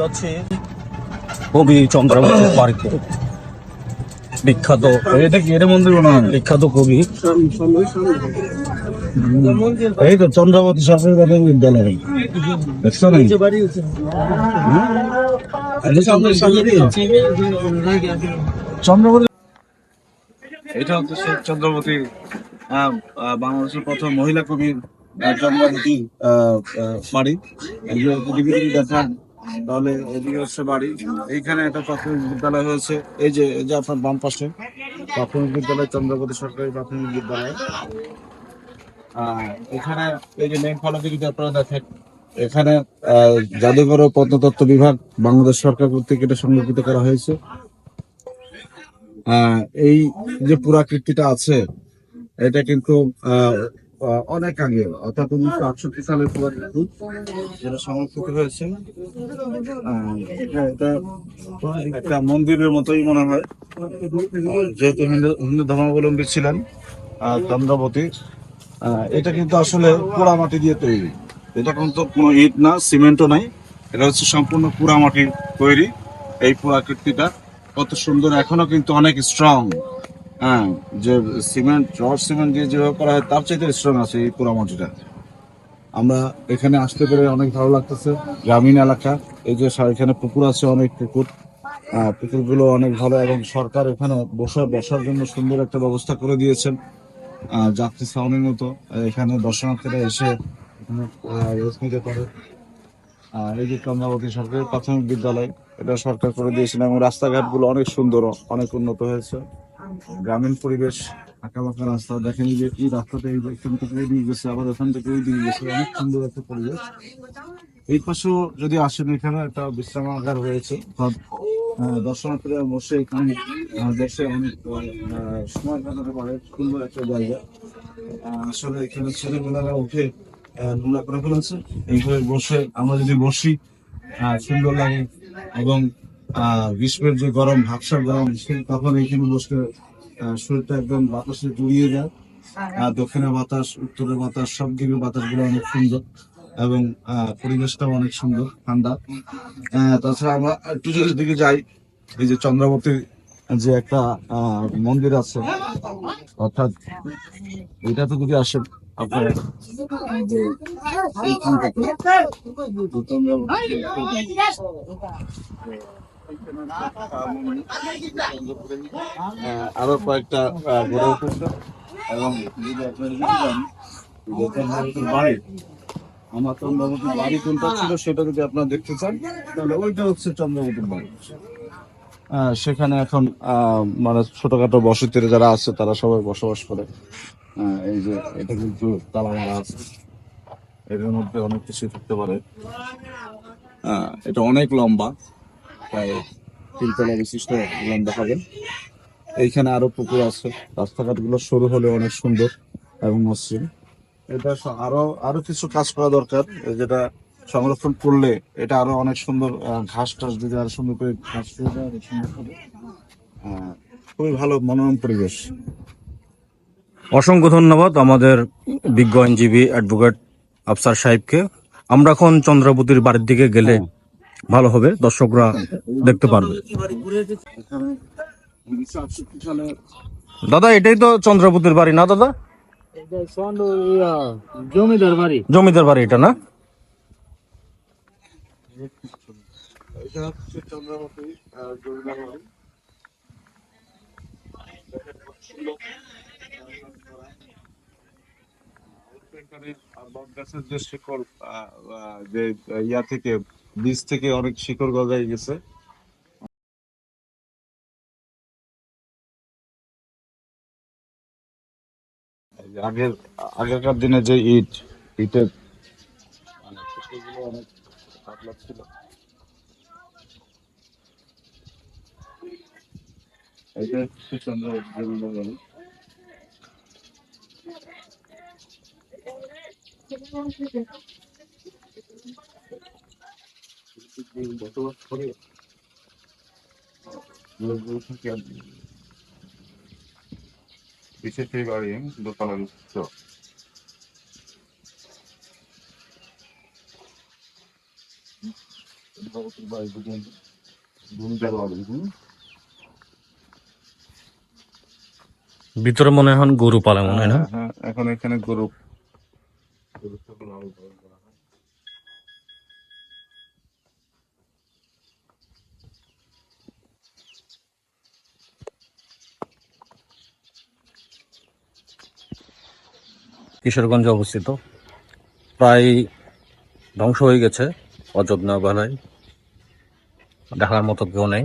যাচ্ছি কবি বাড়িতে বিখ্যাত এটা কি এটা মন্দির মনে হয়? বিখ্যাত কবি। এই তো চন্দ্রবতী সরকারি প্রাথমিক বিদ্যালয়। দেখছ না? চন্দ্রবতী এটা হচ্ছে শেখ চন্দ্রবতী বাংলাদেশের প্রথম মহিলা কবির চন্দ্রবতী বাড়ি। দেখান তাহলে এদিকে হচ্ছে বাড়ি। এইখানে একটা প্রাথমিক বিদ্যালয় হয়েছে। এই যে এই যে আপনার বাম পাশে প্রাথমিক বিদ্যালয় চন্দ্রপতি সরকারি প্রাথমিক বিদ্যালয়। এখানে এই যে মেন ফলকে যদি আপনারা দেখেন এখানে জাদুঘর ও প্রত্নতত্ত্ব বিভাগ বাংলাদেশ সরকার কর্তৃক এটা সংরক্ষিত করা হয়েছে। এই যে পুরাকৃতিটা আছে এটা কিন্তু আহ, অনেক আগে অর্থাৎ উনিশশো আটষট্টি সালের পুরাকৃতি যেটা সংরক্ষিত হয়েছে এটা একটা মন্দিরের মতোই মনে হয়। যেহেতু হিন্দু হিন্দু ধর্মাবলম্বী ছিলেন আহ, এটা কিন্তু আসলে পোড়া মাটি দিয়ে তৈরি। এটা কিন্তু কোনো ইট না সিমেন্টও নাই। এটা হচ্ছে সম্পূর্ণ পোড়া মাটির তৈরি এই পুরাকৃতিটা কত সুন্দর। এখনও কিন্তু অনেক স্ট্রং হ্যাঁ যে সিমেন্ট রড সিমেন্ট দিয়ে যেভাবে করা হয় তার চাইতে স্ট্রং আছে এই পোড়া মাটিটা আমরা এখানে আসতে পেরে অনেক ভালো লাগতেছে। গ্রামীণ এলাকা এই যে এখানে পুকুর আছে অনেক পুকুর। পুকুরগুলো অনেক ভালো এবং সরকার এখানে বসার বসার জন্য সুন্দর একটা ব্যবস্থা করে দিয়েছেন। যাত্রী ছাউনির মতো এখানে দর্শনার্থীরা এসে আহ, নিতে পারে। এই যে কমলাবতী সরকারি প্রাথমিক বিদ্যালয় এটা সরকার করে দিয়েছেন এবং রাস্তাঘাটগুলো অনেক সুন্দর অনেক উন্নত হয়েছে। গ্রামীণ পরিবেশ আঁকা বাঁকা রাস্তা দেখেন যে এই রাস্তাটা এখান থেকে এদিকে গেছে আবার ওখান থেকে ওইদিকে গেছে অনেক সুন্দর একটা পরিবেশ। এই পাশেও যদি আসেন এখানে একটা বিশ্রামাগার অর্থাৎ, দর্শনার্থীরা বসে এখানে দেশে অনেক সময় কাটাতে পারে। সুন্দর একটা জায়গা। আসলে এখানে ছেলেমেয়েরা উঠে নোংরা করে ফেলেছে। এইভাবে বসে আমরা যদি বসি সুন্দর লাগে। এবং গ্রীষ্মের যে গরম ভাবসা গরম সেই তখন এখানে বসলে আহ, শরীরটা একদম বাতাসে জড়িয়ে যায় আহ, দক্ষিণের বাতাস উত্তরের বাতাস সব দিকের বাতাসগুলো অনেক সুন্দর এবং পরিবেশটাও অনেক সুন্দর ঠান্ডা তাছাড়া আমরা একটু যদি দিকে যাই এই যে চন্দ্রাবতীর যে একটা মন্দির আছে অর্থাৎ এটা তো যদি আসেন আপনার আরও কয়েকটা গড়ে উঠেছে। এবং যদি আপনারা যদি যে চন্দ্রাবতীর বাড়ি আমার চন্দ্রাবতীর বাড়ি কোনটা ছিল সেটা যদি আপনারা দেখতে চান তাহলে ওইটা হচ্ছে চন্দ্রাবতীর বাড়ি। সেখানে এখন আহ, মানে ছোটখাটো বসতির যারা আছে তারা সবাই বসবাস করে। এই যে এটা কিন্তু তালা মারা আছে এটার মধ্যে অনেক কিছু থাকতে পারে। এটা অনেক লম্বা। প্রায় তিনতলা বিশিষ্ট লম্বা হবে এইখানে আরও পুকুর আছে। রাস্তাঘাটগুলো সরু হলে অনেক সুন্দর এবং মসৃণ। এটা আরও আরও কিছু কাজ করা দরকার। যেটা সংরক্ষণ করলে এটা আরও অনেক সুন্দর ঘাস টাস দিতে আরও সুন্দর করে ঘাস। আহ, খুবই ভালো মনোরম পরিবেশ। অসংখ্য ধন্যবাদ আমাদের বিজ্ঞ আইনজীবী অ্যাডভোকেট আফসার সাহেবকে। আমরা এখন চন্দ্রবতীর বাড়ির দিকে গেলে ভালো হবে, দর্শকরা দেখতে পারবে। দাদা, এটাই তো চন্দ্রবতীর বাড়ি না, দাদা? জমিদার বাড়ি এটা না? যে যে বীজ থেকে অনেক শিকড় গজায় গেছে। এই যে আগের, আগেকার দিনে যে ইট, ইটের মানে ছিল। এটা হচ্ছে চন্দ্রবতী জমিদার বাড়ি বিশেষ বাড়ি ভিতরে মনে হয় গরু পালে মনে হয় না? হ্যাঁ এখন এখানে গরু কিশোরগঞ্জে অবস্থিত। প্রায় ধ্বংস হয়ে গেছে অযত্ন বেলায় দেখার মতো কেউ নেই।